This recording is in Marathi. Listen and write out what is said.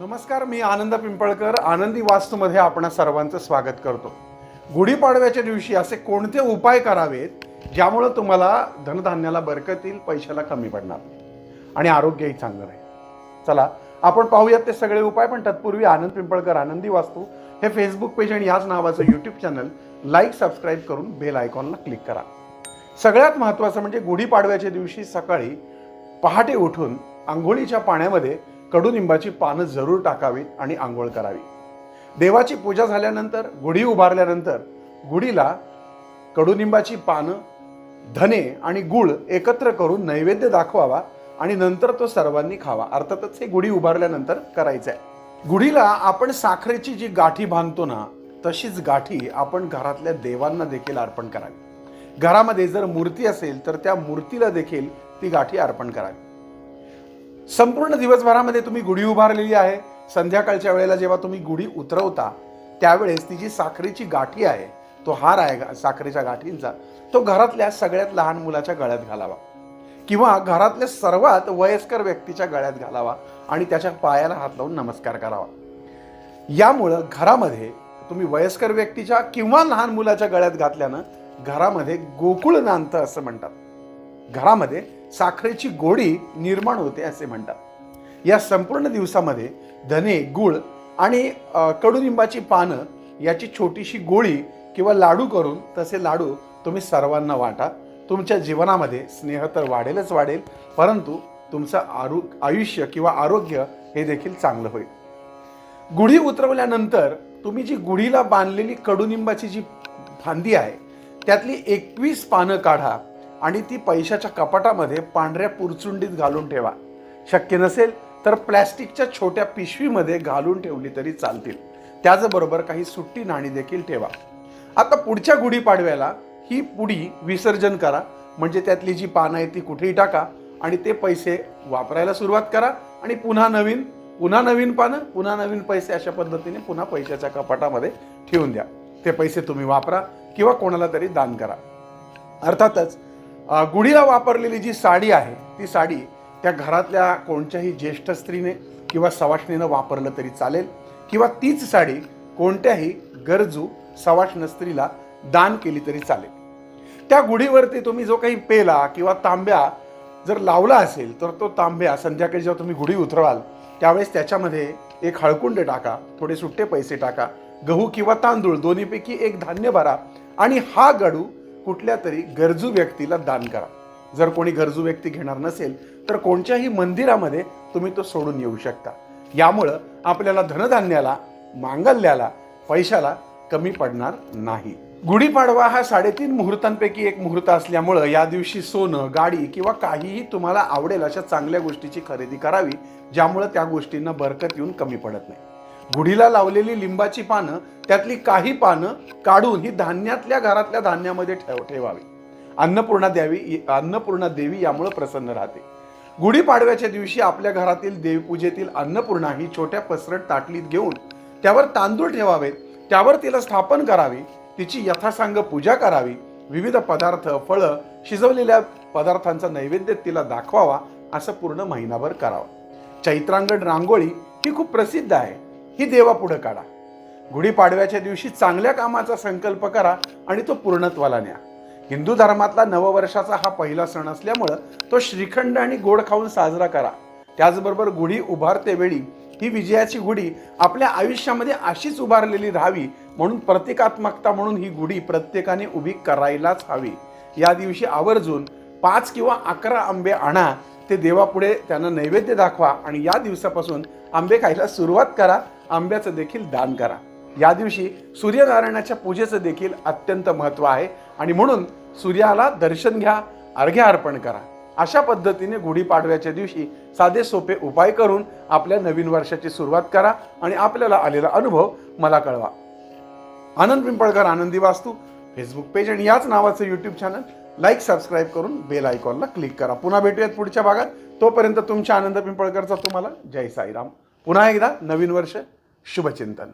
नमस्कार मी आनंद पिंपळकर. आनंदी वास्तूमध्ये आपण सर्वांचं स्वागत करतो. गुढीपाडव्याच्या दिवशी असे कोणते उपाय करावेत ज्यामुळं तुम्हाला धनधान्याला बरकत येईल पैशाला कमी पडणार? आणि आरोग्यही चांगलं राहील. चला आपण पाहूयात ते सगळे उपाय पण तत्पूर्वी आनंद पिंपळकर आनंदी वास्तू हे फेसबुक पेज आणि याच नावाचं यूट्यूब चॅनल लाईक सबस्क्राईब करून बेल आयकॉनला क्लिक करा. सगळ्यात महत्त्वाचं म्हणजे गुढीपाडव्याच्या दिवशी सकाळी पहाटे उठून आंघोळीच्या पाण्यामध्ये कडुनिंबाची पानं जरूर टाकावीत आणि आंघोळ करावी. देवाची पूजा झाल्यानंतर गुढी उभारल्यानंतर गुढीला कडुनिंबाची पानं धने आणि गुळ एकत्र करून नैवेद्य दाखवावा आणि नंतर तो सर्वांनी खावा. अर्थातच हे गुढी उभारल्यानंतर करायचं आहे गुढीला आपण साखरेची जी गाठी बांधतो ना तशीच गाठी आपण घरातल्या देवांना देखील अर्पण करावी. घरामध्ये जर मूर्ती असेल तर त्या मूर्तीला देखील ती गाठी अर्पण करावी. संपूर्ण दिवसभरामध्ये तुम्ही गुढी उभारलेली आहे. संध्याकाळच्या वेळेला जेव्हा तुम्ही गुढी उतरवता त्यावेळेस ती जी साखरेची गाठी आहे तो हार आहे साखरेच्या गाठींचा तो घरातल्या सगळ्यात लहान मुलाच्या गळ्यात घालावा. किंवा घरातल्या सर्वात वयस्कर व्यक्तीच्या गळ्यात घालावा आणि त्याच्या पायाला हात लावून नमस्कार करावा. यामुळं घरामध्ये तुम्ही वयस्कर व्यक्तीच्या किंवा लहान मुलाच्या गळ्यात घातल्यानं घरामध्ये गोकुळ नांदतं असं म्हणतात. घरामध्ये साखरेची गोडी निर्माण होते असे म्हणतात. या संपूर्ण दिवसामध्ये धने गुळ आणि कडुनिंबाची पानं याची छोटीशी गोळी किंवा लाडू करून तसे लाडू तुम्ही सर्वांना वाटा. तुमच्या जीवनामध्ये स्नेह तर वाढेलच वाढेल परंतु तुमचं आरु आयुष्य किंवा आरोग्य हे देखील चांगलं होईल. गुढी उतरवल्यानंतर तुम्ही जी गुढीला बांधलेली कडुनिंबाची जी फांदी आहे त्यातली एकवीस पानं काढा. आणि ती पैशाच्या कपाटामध्ये पांढऱ्या पुरचुंडीत घालून ठेवा. शक्य नसेल तर प्लॅस्टिकच्या छोट्या पिशवीमध्ये घालून ठेवली तरी चालतील. त्याचबरोबर काही सुट्टी नाणी देखील ठेवा. आता पुढच्या गुढीपाडव्याला ही पुडी विसर्जन करा. म्हणजे त्यातली जी पानं आहे ती कुठेही टाका आणि ते पैसे वापरायला सुरुवात करा. आणि पुन्हा नवीन पुन्हा नवीन पानं पुन्हा नवीन पैसे अशा पद्धतीने पुन्हा पैशाच्या कपाटामध्ये ठेवून द्या. ते पैसे तुम्ही वापरा किंवा कोणाला तरी दान करा. अर्थातच गुढीला वापरलेली जी साडी आहे ती साडी त्या घरातल्या कोणत्याही ज्येष्ठ स्त्रीने किंवा सवाष्णीनं वापरलं तरी चालेल किंवा तीच साडी कोणत्याही गरजू सवाष्ण स्त्रीला दान केली तरी चालेल. त्या गुढीवरती तुम्ही जो काही पेला किंवा तांब्या जर लावला असेल तर तो तांब्या संध्याकाळी जेव्हा तुम्ही गुढी उतरवाल त्यावेळेस त्याच्यामध्ये एक हळकुंड टाका थोडे सुट्टे पैसे टाका गहू किंवा तांदूळ दोन्हीपैकी एक धान्य भरा आणि हा गडू कुठल्या तरी गरजू व्यक्तीला दान करा. जर कोणी गरजू व्यक्ती घेणार नसेल तर कोणत्याही मंदिरामध्ये तुम्ही तो सोडून येऊ शकता. यामुळं आपल्याला धनधान्याला मांगल्याला पैशाला कमी पडणार नाही. गुढीपाडवा हा साडेतीन मुहूर्तांपैकी एक मुहूर्त असल्यामुळं या दिवशी सोनं गाडी किंवा काहीही तुम्हाला आवडेल अशा चांगल्या गोष्टीची खरेदी करावी ज्यामुळं त्या गोष्टींना बरकत येऊन कमी पडत नाही. गुढीला लावलेली लिंबाची पानं त्यातली काही पानं काढून ही धान्यातल्या घरातल्या धान्यामध्ये ठेव ठेवावी. अन्नपूर्णा द्यावी अन्नपूर्णा देवी यामुळे प्रसन्न राहते. गुढीपाडव्याच्या दिवशी आपल्या घरातील देवपूजेतील अन्नपूर्णा ही छोट्या पसरट ताटलीत घेऊन त्यावर तांदूळ ठेवावेत. त्यावर तिला स्थापन करावी. तिची यथासांग पूजा करावी. विविध पदार्थ फळं शिजवलेल्या पदार्थांचा नैवेद्य तिला दाखवावा असं पूर्ण महिनाभर करावं. चैत्रांगण रांगोळी ही खूप प्रसिद्ध आहे. ही देवापुढं काढा. गुढीपाडव्याच्या दिवशी चांगल्या कामाचा संकल्प करा आणि तो पूर्णत्वाला न्या. हिंदू धर्मातला नववर्षाचा हा पहिला सण असल्यामुळं तो श्रीखंड आणि गोड खाऊन साजरा करा. त्याचबरोबर गुढी उभारतेवेळी ही विजयाची गुढी आपल्या आयुष्यामध्ये अशीच उभारलेली राहावी म्हणून प्रतिकात्मकता म्हणून ही गुढी प्रत्येकाने उभी करायलाच हवी. या दिवशी आवर्जून पाच किंवा अकरा आंबे आणा ते देवापुढे त्यांना नैवेद्य दाखवा आणि या दिवसापासून आंबे खायला सुरुवात करा. आंब्याचं देखील दान करा. या दिवशी सूर्यनारायणाच्या पूजेचं देखील अत्यंत महत्त्व आहे आणि म्हणून सूर्याला दर्शन घ्या अर्घ्य अर्पण करा. अशा पद्धतीने गुढीपाडव्याच्या दिवशी साधे सोपे उपाय करून आपल्या नवीन वर्षाची सुरुवात करा आणि आपल्याला आलेला अनुभव मला कळवा. आनंद पिंपळकर आनंदी वास्तू. फेसबुक पेज आणि याच नावाचं यूट्यूब चॅनल लाईक सबस्क्राईब करून बेल आयकॉनला क्लिक करा. पुन्हा भेटूयात पुढच्या भागात. तोपर्यंत तुमच्या आनंद पिंपळकरचा तुम्हाला जय साईराम. पुन्हा एकदा नवीन वर्ष शुभचिंतन.